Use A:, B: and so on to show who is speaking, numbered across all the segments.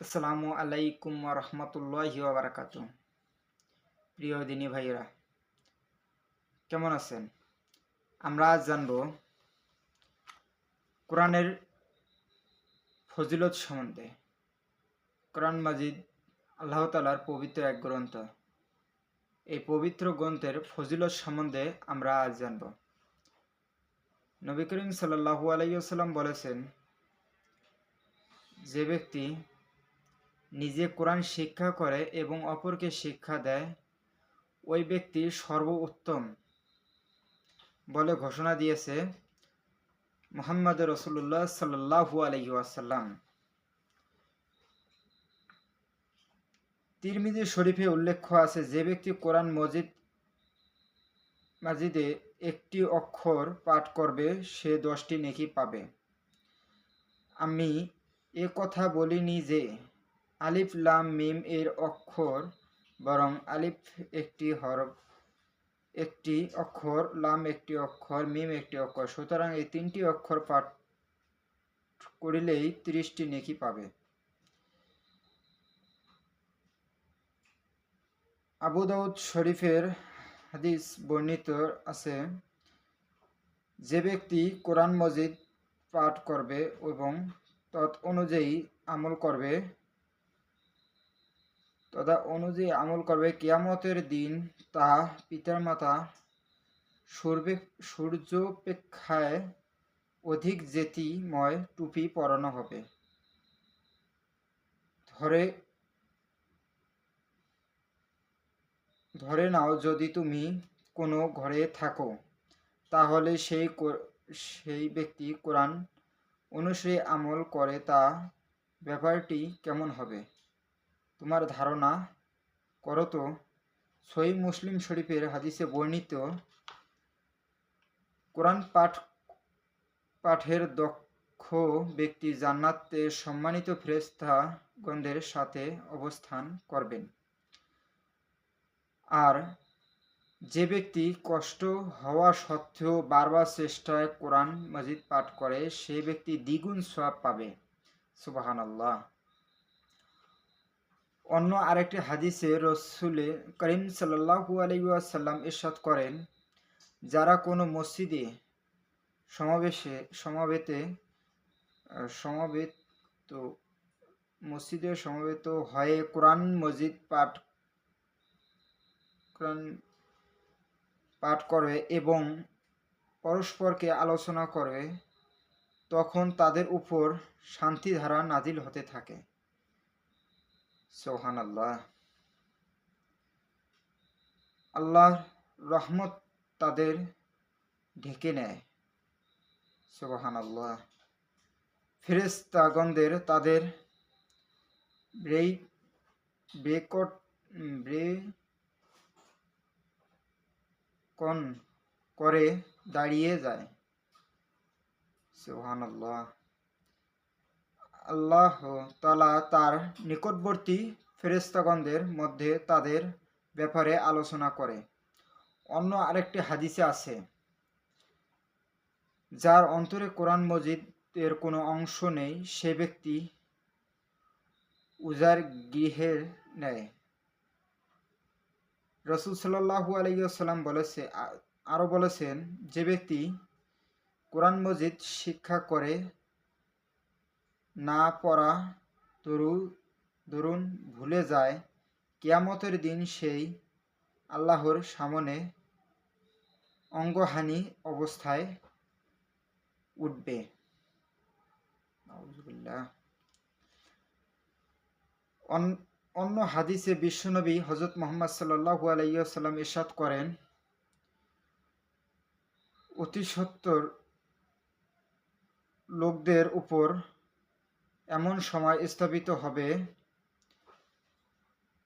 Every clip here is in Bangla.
A: আসসালামু আলাইকুম রহমতুল্লাহ বারাকাত প্রিয় দিনী ভাইয়েরা, কেমন আছেন? আমরা আজ জানব কোরআনের ফজিলত সম্বন্ধে। কোরআন মাজিদ আল্লাহ তালার পবিত্র এক গ্রন্থ। এই পবিত্র গ্রন্থের ফজিলত সম্বন্ধে আমরা আজ জানব। নবী করিম সাল্লাহু আলাইসাল্লাম বলেছেন, যে ব্যক্তি নিজে কোরআন শিক্ষা করে এবং অপরকে শিক্ষা দেয়, ওই ব্যক্তি সর্বোত্তম বলে ঘোষণা দিয়েছে মোহাম্মদ রসুল্লাহ সাল্লাহু আলহি আসাল্লাম তিরমিজি শরীফে উল্লেখ্য আছে, যে ব্যক্তি কোরআন মজিদ, মাজিদে একটি অক্ষর পাঠ করবে, সে দশটি নেকি পাবে। আমি এ কথা বলিনি যে আলিফ লাম মিম এর অক্ষর, বরং আলিফ একটি হরফ, একটি অক্ষর, লাম একটি অক্ষর, মিম একটি অক্ষর। সুতরাং এই তিনটি অক্ষর পাঠ করিলেই ত্রিশটি নেকি পাবে। আবু দাউদ শরীফের হাদিস বর্ণিত আছে, যে ব্যক্তি কোরআন মজিদ পাঠ করবে এবং তৎ অনুযায়ী আমল করবে তথা অনুযায়ী আমল করবে। কিয়ামতের দিন তা পিতার মাতা সূর্যে সূর্যপেক্ষায় অধিক জ্যোতিময় টুপি পরানো হবে। ধরে ধরে নাও যদি তুমি কোনো ঘরে থাকো, তাহলে সেই সেই ব্যক্তি কোরআন অনুসারে আমল করে, তা ব্যাপারটি কেমন হবে? তোমার ধারণা করো তো। সই মুসলিম শরীফের হাদিসে বর্ণিত কোরআন পাঠ, পাঠের দক্ষ ব্যক্তি জান্নাতে সম্মানিত ফ্রেস্তা গন্ধের সাথে অবস্থান করবেন। আর যে ব্যক্তি কষ্ট হওয়া সত্ত্বেও বারবার চেষ্টায় কোরআন মজিদ পাঠ করে সেই ব্যক্তি দ্বিগুণ সব পাবে। সুবাহান আল্লাহ অন্য আরেকটি হাদিসে রসুলে করিম সাল্লাহু আলাইসাল্লাম ইরশাদ করেন, যারা কোনো মসজিদে সমাবেশে, সমাবেতে সমাবেত, মসজিদে সমবেত হয়ে কোরআন মসজিদ পাঠ, কোরআন পাঠ করবে এবং পরস্পরকে আলোচনা করবে তখন তাদের উপর শান্তিধারা নাজিল হতে থাকে। সোহান আল্লাহ আল্লাহর রহমত তাদের ঢেকে নেয়। সোহান আল্লাহ ফেরেস্তাগণদের তাদের ব্রেক ব্রেকট, ব্রে, কন করে দাঁড়িয়ে যায়। সোহান আল্লাহ আল্লাহ তালা তার নিকটবর্তী ফেরেস্তাগণদের মধ্যে তাদের ব্যাপারে আলোচনা করে। অন্য আরেকটি হাদিসে আছে, যার অন্তরে কোরআন মজিদের কোনো অংশ নেই, সে ব্যক্তি উজার গৃহের নেয়। রসুল সাল্লাহু আলাইসাল্লাম বলেছে আরও বলেছেন, যে ব্যক্তি কোরআন মজিদ শিক্ষা করে না পড়া তরু দরুন ভুলে যায়, কেয়ামতের দিন সেই আল্লাহর সামনে অঙ্গহানি অবস্থায় উঠবে। অন্য হাদিসে বিশ্বনবী হজরত মোহাম্মদ সাল্লাহু আলাইসাল্লাম ইরশাদ করেন, অতি সত্তর লোকদের উপর এমন সময় স্থাপিত হবে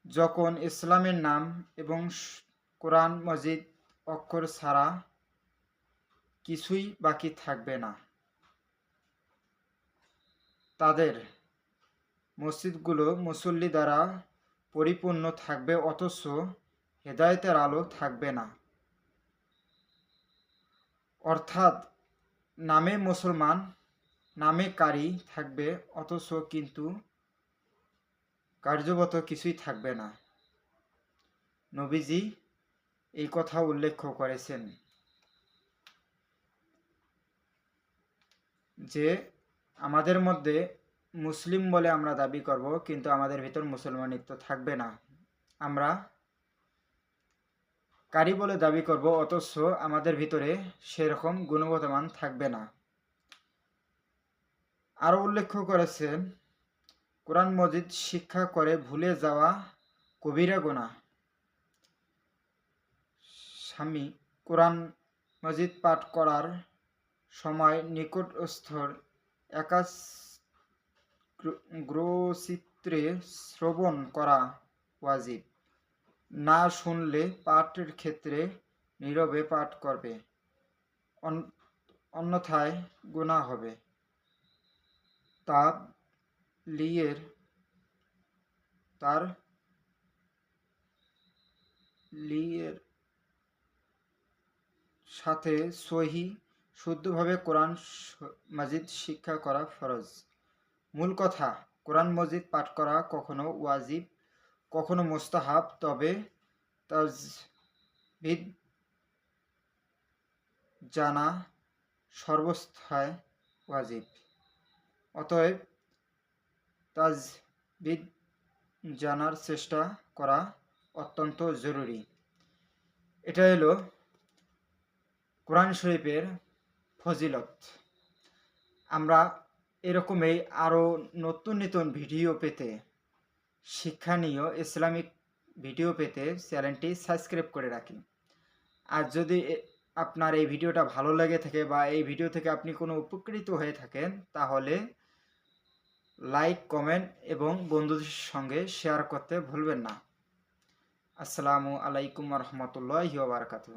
A: যখন ইসলামের নাম এবং কোরআন মজিদ অক্ষর ছাড়া কিছুই বাকি থাকবে না। তাদের মসজিদগুলো মুসল্লি দ্বারা পরিপূর্ণ থাকবে, অথচ হেদায়তের আলো থাকবে না। অর্থাৎ নামে মুসলমান নামে কারি থাকবে, অথচ কিন্তু কার্যগত কিছুই থাকবে না। নবীজি এই কথা উল্লেখ করেছেন যে, আমাদের মধ্যে মুসলিম বলে আমরা দাবি করব, কিন্তু আমাদের ভিতর মুসলমানিত্ব থাকবে না। আমরা কারি বলে দাবি করব, অথচ আমাদের ভিতরে সেরকম গুণগত মান থাকবে না। আরও উল্লেখ করেছেন, কোরআন মজিদ শিক্ষা করে ভুলে যাওয়া কবিরা গোনা স্বামী, কোরআন মজিদ পাঠ করার সময় নিকটস্থর একাস গ্রচিত্রে শ্রবণ করা ওয়াজিব। না শুনলে পাঠের ক্ষেত্রে নীরবে পাঠ করবে অন্যথায় গুনাহ হবে। তার লিয়ের তার লিয়ের সাথে সহি শুদ্ধভাবে কোরআন মাজিদ শিক্ষা করা ফরজ। মূল কথা, কোরআন মজিদ পাঠ করা কখনো ওয়াজিব, কখনো মোস্তাহাব, তবে তাজবিদ জানা সর্বস্থায় ওয়াজিব। অতএব তাজবিদ জানার চেষ্টা করা অত্যন্ত জরুরি। এটা হলো কোরআন শরীফের ফজিলত। আমরা এরকমই আরও নতুন নতুন ভিডিও পেতে, শিক্ষণীয় ইসলামিক ভিডিও পেতে চ্যানেলটি সাবস্ক্রাইব করে রাখি। আর যদি আপনার এই ভিডিওটা ভালো লেগে থাকে বা এই ভিডিও থেকে আপনি কোনো উপকৃত হয়ে থাকেন, তাহলে লাইক কমেন্ট এবং বন্ধুদের সঙ্গে শেয়ার করতে ভুলবেন না। আসসালামু আলাইকুম রহমতুল্লাহ বারকাতুহ।